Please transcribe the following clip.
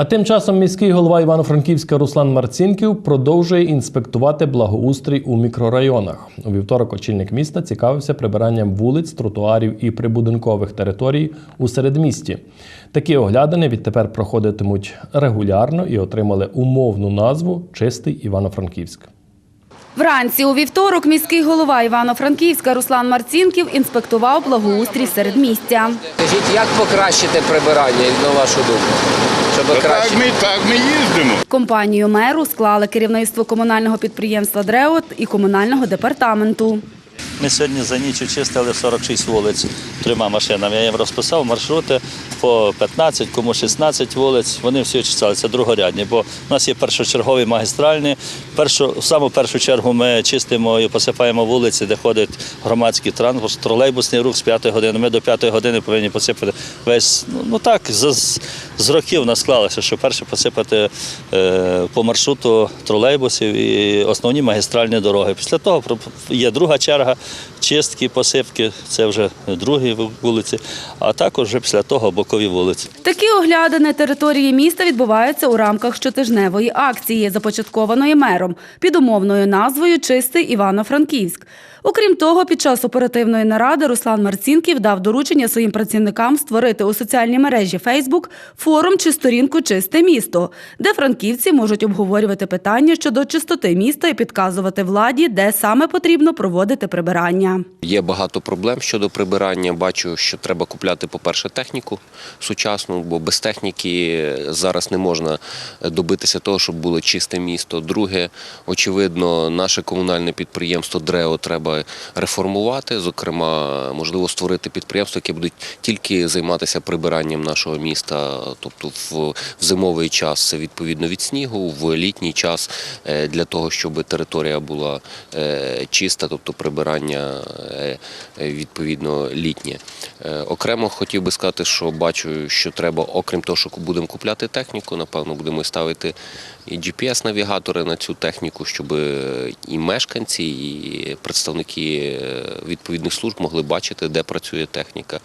А тим часом міський голова Івано-Франківська Руслан Марцінків продовжує інспектувати благоустрій у мікрорайонах. У вівторок очільник міста цікавився прибиранням вулиць, тротуарів і прибудинкових територій у середмісті. Такі оглядини відтепер проходитимуть регулярно і отримали умовну назву Чистий Івано-Франківськ. Вранці у вівторок міський голова Івано-Франківська Руслан Марцінків інспектував благоустрій серед місця. Скажіть, як покращити прибирання, на вашу думку? Щоб Та Так ми, так ми їздимо. Компанію меру склали керівництво комунального підприємства «Дреот» і комунального департаменту. Ми сьогодні за ніч очистили 46 вулиць трьома машинами. Я їм розписав маршрути по 15, кому 16 вулиць. Вони всі очищали. Це другорядні, бо в нас є першочергові магістральні. Першу, в саму першу чергу ми чистимо і посипаємо вулиці, де ходить громадський транспорт, тролейбусний рух з 5 години. Ми до 5 години повинні посипати весь. Ну, ну так, з, з, років нас склалося, що перше посипати е, по маршруту тролейбусів і основні магістральні дороги. Після того є друга черга, чистки, посипки, це вже другі вулиці, а також вже після того бокові вулиці. Такі оглядини території міста відбуваються у рамках щотижневої акції, започаткованої мером, під умовною назвою Чистий Івано-Франківськ. Окрім того, під час оперативної наради Руслан Марцінків дав доручення своїм працівникам створити у соціальній мережі Фейсбук форум чи сторінку Чисте місто, де франківці можуть обговорювати питання щодо чистоти міста і підказувати владі, де саме потрібно проводити прибирання. Є багато проблем щодо прибирання. Бачу, що треба купляти, по-перше, техніку сучасну, бо без техніки зараз не можна добитися того, щоб було чисте місто. Друге, очевидно, наше комунальне підприємство ДРЕО треба реформувати. Зокрема, можливо, створити підприємство, яке буде тільки займатися прибиранням нашого міста, тобто в, зимовий час відповідно від снігу, в літній час е, для того, щоб територія була е, чиста, тобто прибирання е, е, відповідно літнє. Е, Окремо хотів би сказати, що бачу, що треба, окрім того, що будемо купляти техніку, напевно, будемо ставити і GPS-навігатори на цю техніку, щоб і мешканці, і представники відповідних служб могли бачити, де працює техніка.